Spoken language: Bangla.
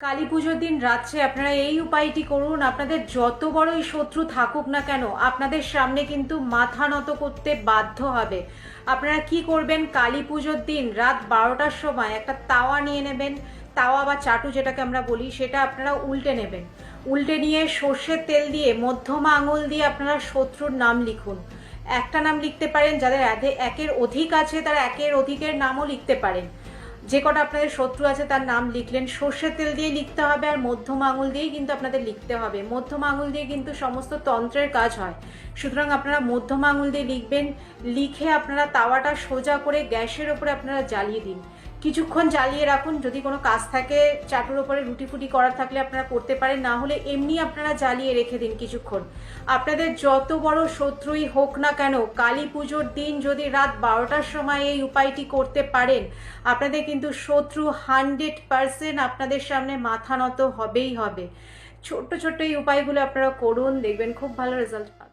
কালী পুজোর দিন রাত্রে আপনারা এই উপায়টি করুন, আপনাদের যত বড়ই শত্রু থাকুক না কেন, আপনাদের সামনে কিন্তু মাথা নত করতে বাধ্য হবে। আপনারা কি করবেন? কালী পুজোর দিন রাত বারোটার সময় একটা তাওয়া নিয়ে নেবেন, তাওয়া বা চাটু যেটাকে আমরা বলি, সেটা আপনারা উল্টে নেবেন। উল্টে নিয়ে সর্ষের তেল দিয়ে, মধ্যমা আঙুল দিয়ে আপনারা শত্রুর নাম লিখুন। একটা নাম লিখতে পারেন যাদের একে- একের অধিক আছে, তারা একের অধিকের নামও লিখতে পারেন। যে কটা আপনাদের শত্রু আছে তার নাম লিখলেন। সর্ষের তেল দিয়ে লিখতে হবে আর মধ্যম আঙুল দিয়েই কিন্তু আপনাদের লিখতে হবে। মধ্যম আঙুল দিয়ে কিন্তু সমস্ত তন্ত্রের কাজ হয়। সুতরাং আপনারা মধ্যম আঙুল দিয়ে লিখবেন। লিখে আপনারা তাওয়াটা সোজা করে গ্যাসের ওপরে আপনারা জ্বালিয়ে দিন। কিছুক্ষণ জ্বালিয়ে রাখুন। যদি কোনো কাজ থাকে, চাটুর ওপরে রুটি ফুটি করার থাকলে আপনারা করতে পারেন, না হলে এমনি আপনারা জ্বালিয়ে রেখে দিন কিছুক্ষণ। আপনাদের যত বড় শত্রুই হোক না কেন, কালী পুজোর দিন যদি রাত বারোটার সময় এই উপায়টি করতে পারেন, আপনাদের কিন্তু শত্রু হান্ড্রেড পারসেন্ট আপনাদের সামনে মাথা নত হবেই হবে। ছোট্ট ছোট্ট এই উপায়গুলো আপনারা করুন, দেখবেন খুব ভালো রেজাল্ট পাবেন।